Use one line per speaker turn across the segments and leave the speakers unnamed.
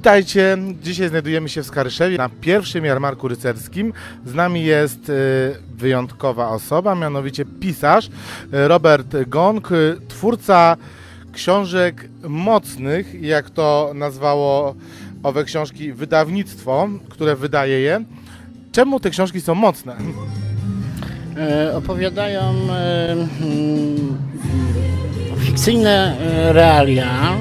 Witajcie, dzisiaj znajdujemy się w Skaryszewie na pierwszym jarmarku rycerskim. Z nami jest e, wyjątkowa osoba, mianowicie pisarz e, Robert Gong, e, twórca książek mocnych, jak to nazwało owe książki wydawnictwo, które wydaje je. Czemu te książki są mocne?
E, opowiadają e, mm, fikcyjne e, realia,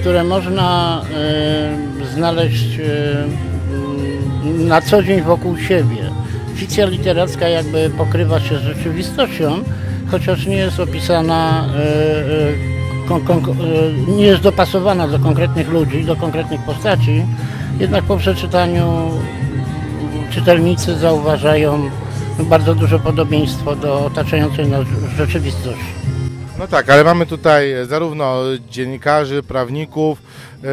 które można e, znaleźć e, na co dzień wokół siebie. Fikcja literacka jakby pokrywa się z rzeczywistością, chociaż nie jest opisana, e, e, e, nie jest dopasowana do konkretnych ludzi, do konkretnych postaci, jednak po przeczytaniu czytelnicy zauważają bardzo duże podobieństwo do otaczającej nas rzeczywistości.
No tak, ale mamy tutaj zarówno dziennikarzy, prawników, yy,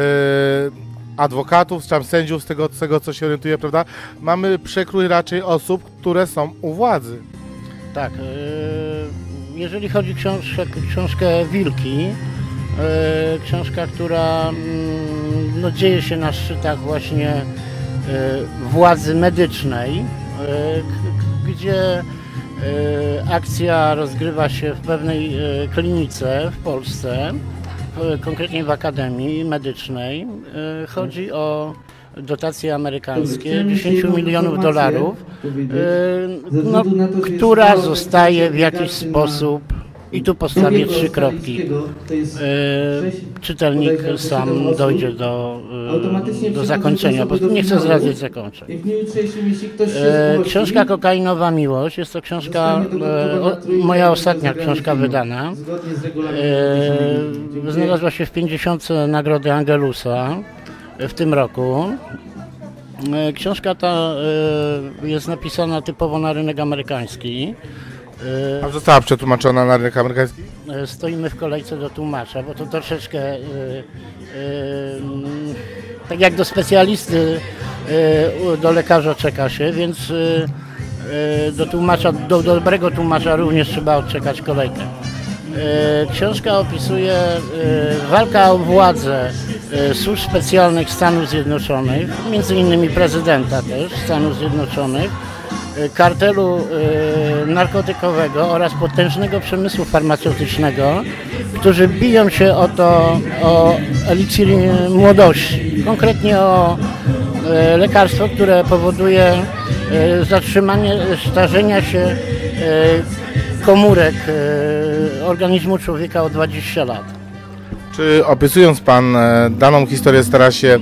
adwokatów, tam sędziów, z tego, z tego co się orientuję, prawda? Mamy przekrój raczej osób, które są u władzy.
Tak, e, jeżeli chodzi o książkę, książkę Wilki, e, książka, która mm, no, dzieje się na szczytach właśnie e, władzy medycznej, k- gdzie akcja rozgrywa się w pewnej e, klinice w Polsce, konkretnie w Akademii Medycznej. E, Chodzi o dotacje amerykańskie 10 milionów dolarów, e, no, która zostaje w jakiś sposób i tu postawię trzy kropki. E, Czytelnik sam dojdzie do, e, do zakończenia, bo nie chcę zdradzać zakończeń. E, Książka Kokainowa Miłość jest to książka, e, o, moja ostatnia książka wydana. E, Znalazła się w 50 Nagrody Angelusa w tym roku. Książka ta jest napisana typowo na rynek amerykański. E,
A została przetłumaczona na rynek amerykański?
E, Stoimy w kolejce do tłumacza, bo to troszeczkę e, tak jak do specjalisty, do lekarza czeka się, więc do tłumacza, do dobrego tłumacza również trzeba odczekać kolejkę. Książka opisuje walka o władzę służb specjalnych Stanów Zjednoczonych, między innymi prezydenta też Stanów Zjednoczonych, kartelu e, narkotykowego oraz potężnego przemysłu farmaceutycznego, którzy biją się o to, o eliksir młodości, konkretnie o e, lekarstwo, które powoduje zatrzymanie starzenia się komórek organizmu człowieka o 20 lat.
Czy opisując Pan e, daną historię stara się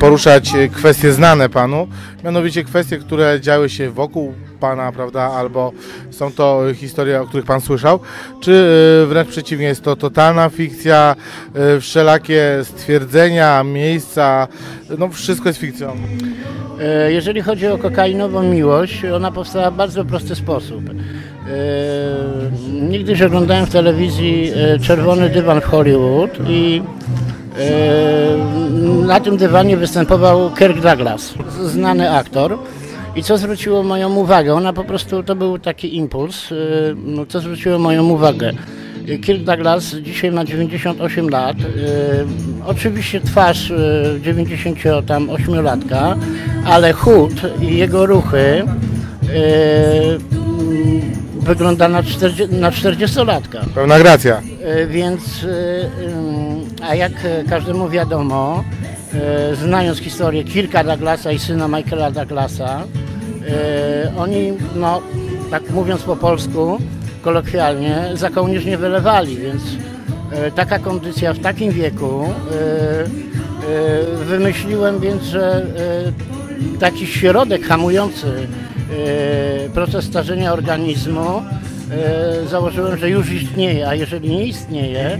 poruszać e, kwestie znane Panu, mianowicie kwestie, które działy się wokół Pana, prawda, albo są to e, historie, o których Pan słyszał, czy e, wręcz przeciwnie, jest to totalna fikcja, e, wszelakie stwierdzenia, miejsca, no wszystko jest fikcją.
E, Jeżeli chodzi o kokainową miłość, ona powstała w bardzo prosty sposób. E, Niegdyś oglądałem w telewizji e, Czerwony Dywan w Hollywood i e, na tym dywanie występował Kirk Douglas, znany aktor. I co zwróciło moją uwagę? Ona po prostu, to był taki impuls, e, no, co zwróciło moją uwagę. Kirk Douglas dzisiaj ma 98 lat. E, oczywiście twarz e, 98-latka, ale chód i jego ruchy e, wygląda na 40 na 40-latka.
Pełna gracja.
E, Więc, e, a jak e, każdemu wiadomo, e, znając historię Kirka Douglasa i syna Michaela Douglasa, e, oni, no, tak mówiąc po polsku, kolokwialnie, za kołnierz nie wylewali, więc taka kondycja w takim wieku, wymyśliłem więc, że taki środek hamujący proces starzenia organizmu założyłem, że już istnieje, a jeżeli nie istnieje,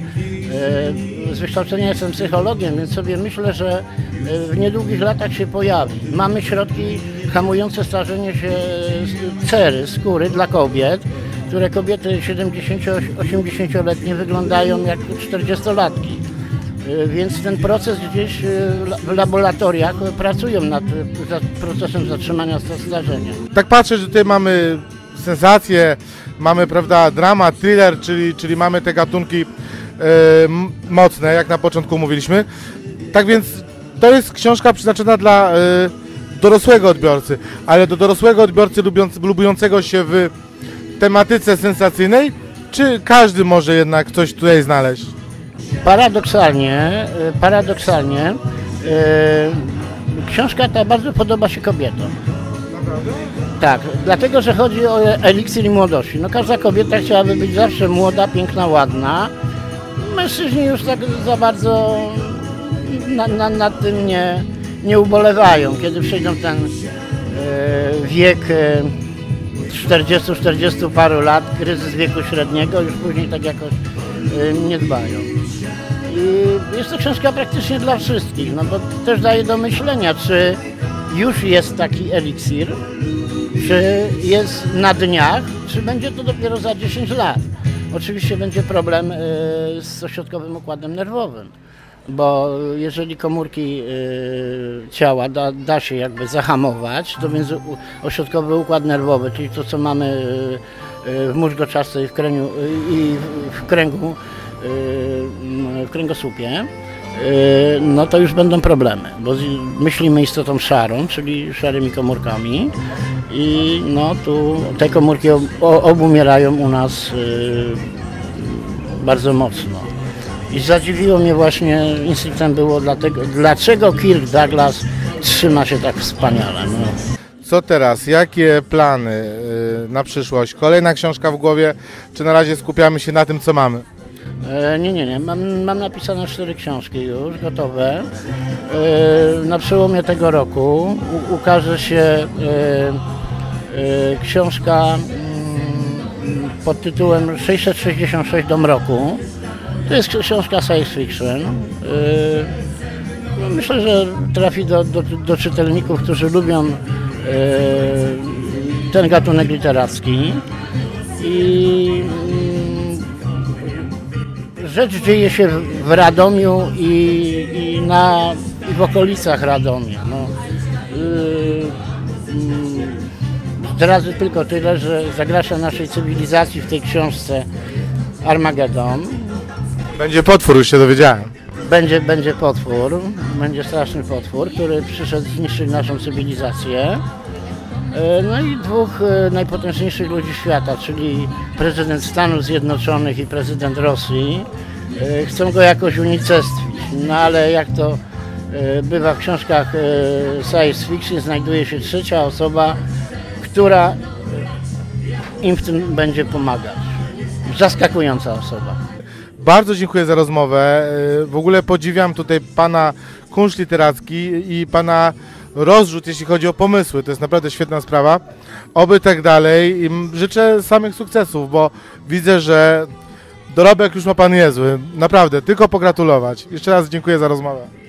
z wykształcenia jestem psychologiem, więc sobie myślę, że e, w niedługich latach się pojawi. Mamy środki hamujące starzenie się cery, skóry dla kobiet, które kobiety 70-80-letnie wyglądają jak 40-latki. E, Więc ten proces gdzieś e, w laboratoriach pracują nad e, procesem zatrzymania sta- starzenia.
Tak patrzę, że tutaj mamy sensację, mamy, prawda, drama, thriller, czyli, czyli mamy te gatunki e, mocne, jak na początku mówiliśmy. Tak więc to jest książka przeznaczona dla e, dorosłego odbiorcy, ale do dorosłego odbiorcy lubiąc, lubiącego się w tematyce sensacyjnej, czy każdy może jednak coś tutaj znaleźć?
Paradoksalnie, y, paradoksalnie y, książka ta bardzo podoba się kobietom. Tak, dlatego, że chodzi o eliksir młodości. No każda kobieta chciałaby być zawsze młoda, piękna, ładna. Mężczyźni już tak za bardzo na, na, nad tym nie, nie ubolewają. Kiedy przejdą ten e, wiek e, 40-40 paru lat, kryzys wieku średniego, już później tak jakoś e, nie dbają. I jest to książka praktycznie dla wszystkich, no bo też daje do myślenia, czy już jest taki eliksir, czy jest na dniach, czy będzie to dopiero za 10 lat. Oczywiście będzie problem y, z ośrodkowym układem nerwowym, bo jeżeli komórki y, ciała da, da się jakby zahamować, to więc ośrodkowy układ nerwowy, czyli to co mamy y, w mózgoczasce i w, kręgu, i w- kręgu, w kręgosłupie, no to już będą problemy, bo myślimy istotą szarą, czyli szarymi komórkami i no tu te komórki obumierają u nas y, bardzo mocno. I zadziwiło mnie właśnie, instynktem było dlatego, dlaczego Kirk Douglas trzyma się tak wspaniale. No.
Co teraz? Jakie plany y, na przyszłość? Kolejna książka w głowie, czy na razie skupiamy się na tym, co mamy?
E, nie, nie, nie. Mam, mam napisane cztery książki już, gotowe. E, na przełomie tego roku ukaże się e, książka mm, pod tytułem 666 do mroku. To jest książka science fiction. No, myślę, że trafi do, do, do czytelników, którzy lubią ten gatunek literacki. I rzecz dzieje się w- Radomiu i, i, na, i w okolicach Radomia. No, yy, mm, zdradzę tylko tyle, że zagrasza naszej cywilizacji w tej książce Armagedon.
Będzie potwór, już się dowiedziałem.
Będzie, będzie potwór, będzie straszny potwór, który przyszedł zniszczyć naszą cywilizację. E, No i dwóch e, najpotężniejszych ludzi świata, czyli prezydent Stanów Zjednoczonych i prezydent Rosji, e, chcą go jakoś unicestwić. No ale jak to bywa w książkach science fiction, znajduje się trzecia osoba, która im w tym będzie pomagać. Zaskakująca osoba.
Bardzo dziękuję za rozmowę. W ogóle podziwiam tutaj pana kunszt literacki i pana rozrzut, jeśli chodzi o pomysły. To jest naprawdę świetna sprawa. Oby tak dalej i życzę samych sukcesów, bo widzę, że dorobek już ma pan niezły. Naprawdę, tylko pogratulować. Jeszcze raz dziękuję za rozmowę.